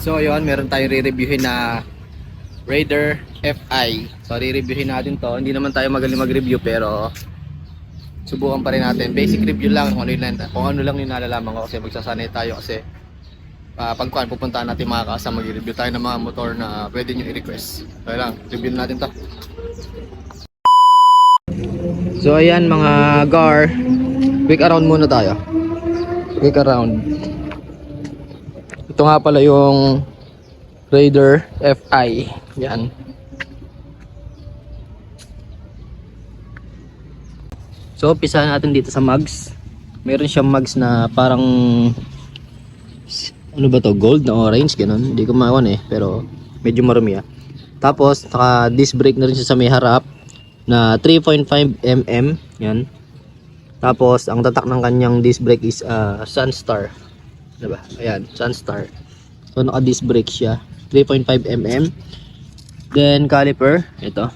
So ayun, meron tayong re-reviewin na Raider FI. So re-reviewin natin to. Hindi naman tayo magaling mag-review pero subukan pa rin natin. Basic review lang kung ano, yun, kung ano lang yung nalalaman ko kasi magsasanay tayo kasi uh, pagkuhan pupuntahan natin mga kasama mag-review tayo ng mga motor na pwede nyo i-request. So lang, review natin to. So ayan mga gar, quick around muna tayo. Quick around. Ito nga pala yung Raider FI. Yan. So, umpisa natin dito sa mugs. Meron siyang mugs na parang ano ba to? Gold na orange, ganun. Hindi ko mawan eh, pero medyo marumi ah. Tapos, naka disc brake na rin siya sa may harap na 3.5 mm. Yan. Tapos, ang tatak ng kanyang disc brake is uh, Sunstar. Diba? Ayan, Sunstar. So, naka disc brake siya. 3.5 mm. Then, caliper. Ito.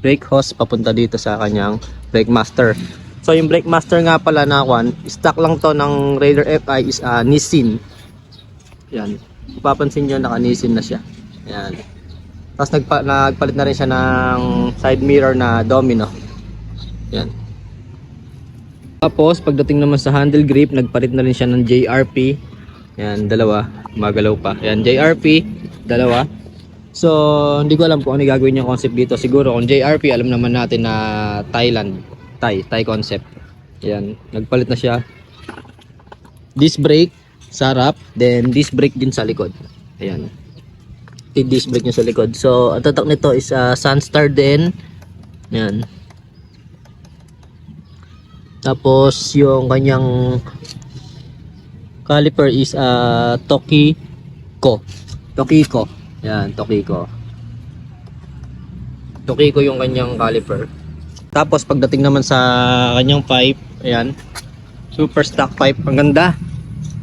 Brake hose papunta dito sa kanyang brake master. So, yung brake master nga pala na kwan, stock lang to ng Raider FI is uh, Nissin. Yan. Papansin nyo, naka Nissin na siya. Yan. Tapos nagpa, nagpalit na rin siya ng side mirror na domino. Yan. Tapos pagdating naman sa handle grip, nagpalit na rin siya ng JRP. Yan, dalawa. Magalaw pa. Yan, JRP, dalawa. So, hindi ko alam kung ano gagawin yung concept dito. Siguro kung JRP, alam naman natin na Thailand. Thai, Thai concept. Yan, nagpalit na siya. Disc brake sa harap, then disc brake din sa likod. Ayan. Yung disc brake niya sa likod. So, ang tatak nito is uh, Sunstar din. Yan. Tapos, yung kanyang caliper is uh, Tokiko. Tokiko. Yan, Tokiko. Tokiko yung kanyang caliper. Tapos, pagdating naman sa kanyang pipe, ayan, super stock pipe. Ang ganda.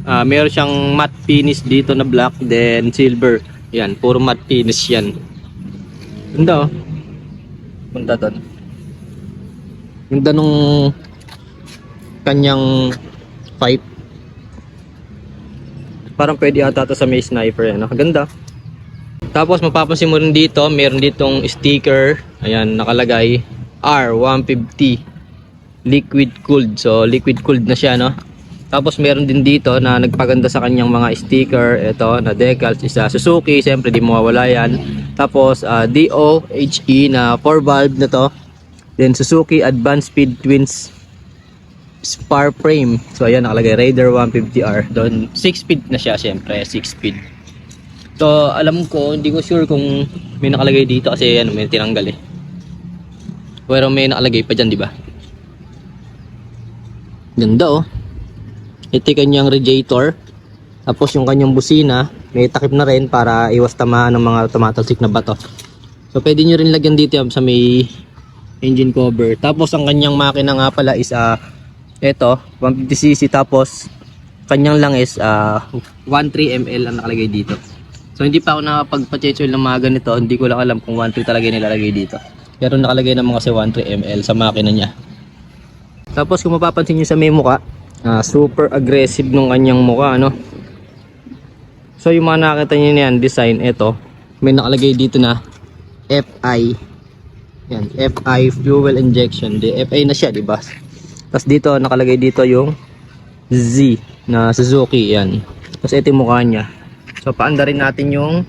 Ah, meron siyang matte finish dito na black, then silver. Yan, puro matte finish yan. Ganda oh. Punta doon. Ganda nung kanyang pipe. Parang pwede ata to sa may sniper yan. Ganda. Tapos mapapansin mo rin dito, meron ditong sticker. Ayan, nakalagay R150 liquid cooled. So liquid cooled na siya, no? Tapos meron din dito na nagpaganda sa kanyang mga sticker. Ito na decals isa Suzuki, siyempre di mawawala yan. Tapos uh, DOHE na 4 valve na to. Then Suzuki Advanced Speed Twins spar frame. So ayan nakalagay Raider 150R. Doon 6 speed na siya siyempre, 6 speed. So alam ko, hindi ko sure kung may nakalagay dito kasi ano, may tinanggal eh. Pero may nakalagay pa diyan, di ba? Ganda oh. Ito kanyang radiator. Tapos yung kanyang busina, may takip na rin para iwas tamaan ng mga tumatalsik na bato. So pwede nyo rin lagyan dito yan sa may engine cover. Tapos ang kanyang makina nga pala is uh, ito, 150cc tapos kanyang lang is uh, 13 ml ang nakalagay dito. So hindi pa ako nakapagpa-check ng mga ganito, hindi ko lang alam kung 13 talaga nilalagay dito. Pero nakalagay naman kasi 13 ml sa makina niya. Tapos kung mapapansin nyo sa may muka, ah, super aggressive nung kanyang muka, ano. So yung mga nakita nyo na yan, design, ito, may nakalagay dito na FI. Yan, FI fuel injection. Di, FI na siya, di ba? Tapos dito, nakalagay dito yung Z na Suzuki, yan. Tapos ito yung mukha niya. So paanda rin natin yung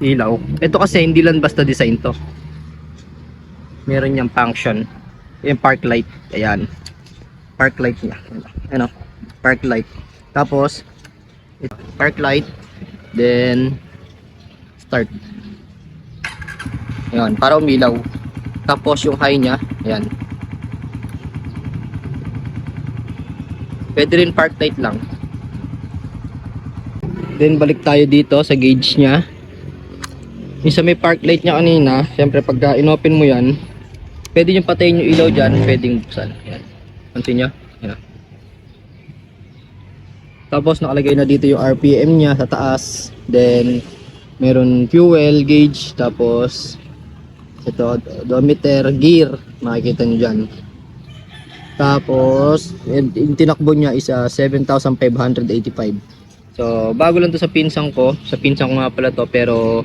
ilaw. Ito kasi hindi lang basta design to. Meron niyang function. Yung park light. Ayan. Park light niya. Ano? Park light. Tapos, park light. Then, start. Ayan. Para umilaw. Tapos yung high niya. Ayan. Pwede rin park light lang. Then balik tayo dito sa gauge niya. Yung may park light niya kanina, syempre pagka inopen mo yan, pwede nyo patayin yung ilaw dyan, pwedeng buksan. Yan. Pansin nyo? Yan. Tapos nakalagay na dito yung RPM niya sa taas. Then, meron fuel gauge. Tapos, ito, odometer, gear. Makikita nyo dyan. Tapos, yung tinakbo niya is ah, 7,585. So So, bago lang to sa pinsang ko. Sa pinsang ko nga pala to, pero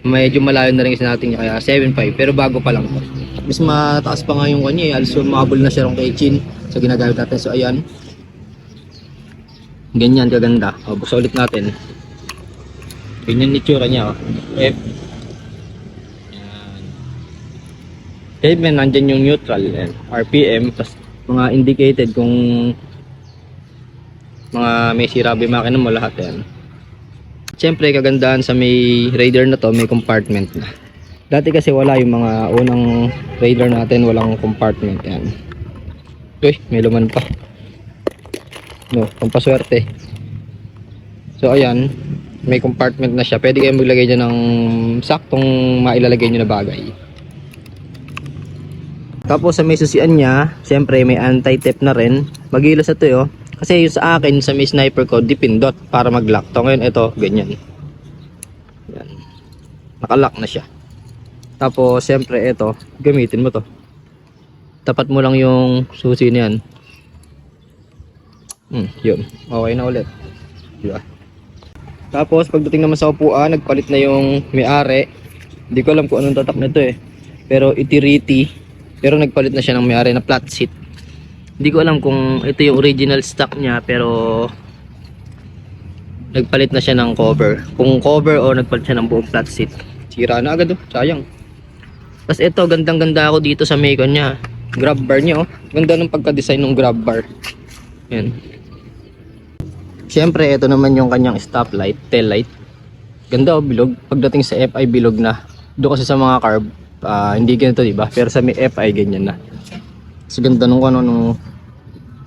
medyo malayo na rin kasi natin niya, kaya 7.5. Pero bago pa lang to. Mas mataas pa nga yung kanya eh. Also, mabul na siya kay Chin sa ginagamit natin. So, ayan. Ganyan, kaganda. O, buksan ulit natin. Ganyan ni tsura niya. Oh. F. Yan. Pavement, nandyan yung neutral. Yan. RPM. Tapos mga indicated kung mga may sirabi makina mo lahat yan. Siyempre, kagandahan sa may Raider na to, may compartment na. Dati kasi wala yung mga unang Raider natin, walang compartment yan. Uy, may laman pa. No, pampaswerte. So, ayan, may compartment na siya. Pwede kayo maglagay dyan ng saktong mailalagay nyo na bagay. Tapos sa may susian niya, siyempre may anti-tip na rin. Magilos ito yo. Kasi yung sa akin, sa may sniper ko, dipindot para mag-lock. To ngayon, ito, ganyan. Yan. Nakalock na siya. Tapos, siyempre, ito, gamitin mo to. Tapat mo lang yung susi niyan. Hmm, yun. Okay na ulit. Diba? Tapos, pagdating naman sa upuan, nagpalit na yung may-ari. Hindi ko alam kung anong tatak nito eh. Pero itiriti. Pero nagpalit na siya ng may-ari na flat seat. Hindi ko alam kung ito yung original stock niya pero nagpalit na siya ng cover. Kung cover o nagpalit siya ng buong flat seat. Sira na agad oh. Sayang. Tapos ito, gandang-ganda ako dito sa Mecon niya. Grab bar niya oh. Ganda ng pagka-design ng grab bar. Yan. Siyempre, ito naman yung kanyang stoplight, tail light. Ganda oh, bilog. Pagdating sa FI, bilog na. Doon kasi sa mga carb, ah, hindi ganito, di ba? Pero sa may FI, ganyan na. Kasi ganda nung ano, nung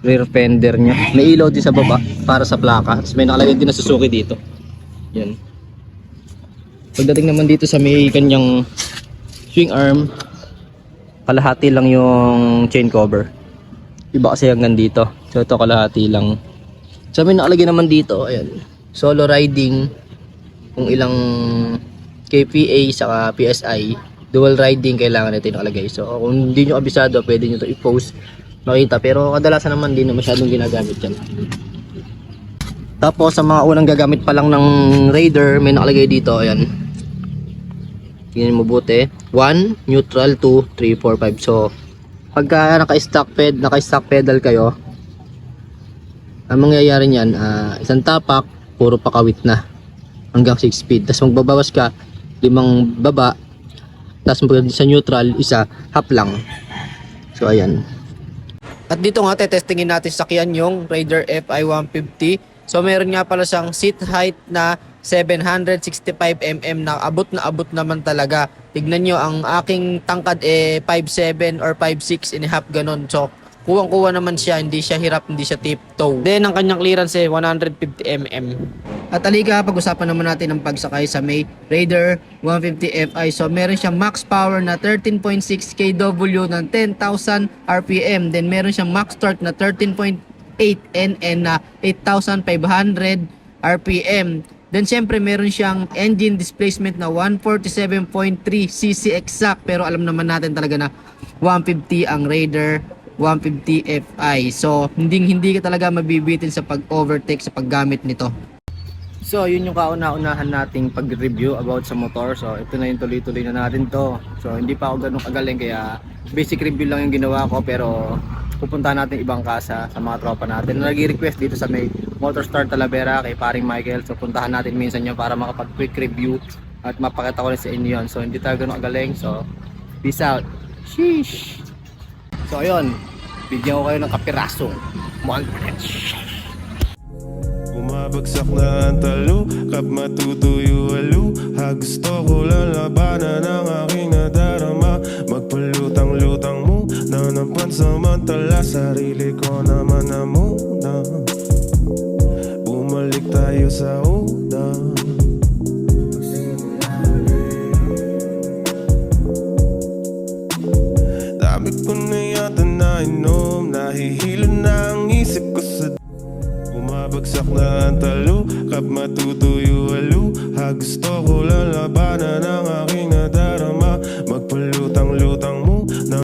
rear fender niya. May ilaw din sa baba para sa plaka. Tapos may nakalagay din na Suzuki dito. Yan. Pagdating naman dito sa may kanyang swing arm, kalahati lang yung chain cover. Iba kasi hanggang dito. So ito kalahati lang. So may nakalagay naman dito, ayan. Solo riding, kung ilang KPA saka PSI, dual riding kailangan natin nakalagay. So kung hindi nyo kabisado, pwede nyo to i-post makita. Pero kadalasan naman din na masyadong ginagamit yan. Tapos sa mga unang gagamit pa lang ng Raider, may nakalagay dito, ayan. Tingnan mo buti. 1, neutral, 2, 3, 4, 5. So, pagka naka-stock ped, naka-stock pedal kayo, ang mangyayari niyan, ah, isang tapak, puro pakawit na. Hanggang 6 speed. Tapos magbabawas ka, limang baba, tapos sa neutral, isa, half lang. So, ayan. At dito nga, tetestingin natin sakyan yung Raider FI 150. So, meron nga pala siyang seat height na 765mm na abot na abot naman talaga. Tignan nyo, ang aking tangkad eh 5'7 or 5'6 and a half ganon. So, kuwang-kuwa naman siya, hindi siya hirap, hindi siya tiptoe. Then, ang kanyang clearance eh 150mm. At alika, pag-usapan naman natin ang pagsakay sa may Raider 150 Fi. So, meron siyang max power na 13.6 kW ng 10,000 RPM. Then, meron siyang max torque na 13.8 NN na 8,500 RPM. Then, syempre, meron siyang engine displacement na 147.3 cc exact. Pero alam naman natin talaga na 150 ang Raider 150 Fi. So, hindi hindi ka talaga mabibitin sa pag-overtake sa paggamit nito. So, yun yung kauna-unahan nating pag-review about sa motor. So, ito na yung tuloy-tuloy na natin to. So, hindi pa ako ganun kagaling kaya basic review lang yung ginawa ko pero pupunta natin ibang kasa sa mga tropa natin. Nag-request dito sa may Motor Star Talavera kay paring Michael. So, puntahan natin minsan yun para makapag quick review at mapakita ko rin sa inyo yun. So, hindi tayo ganun kagaling. So, peace out. Sheesh! So, ayun. Bigyan ko kayo ng kapiraso. One Bumabagsak na ang talo, kap matutuyo alo Ha gusto ko lang labanan ang aking nadarama. Magpalutang-lutang mo na ng pansamantala Sarili ko naman na muna. Bumalik tayo sa una Bumabagsak na ang talo, kap matutuyo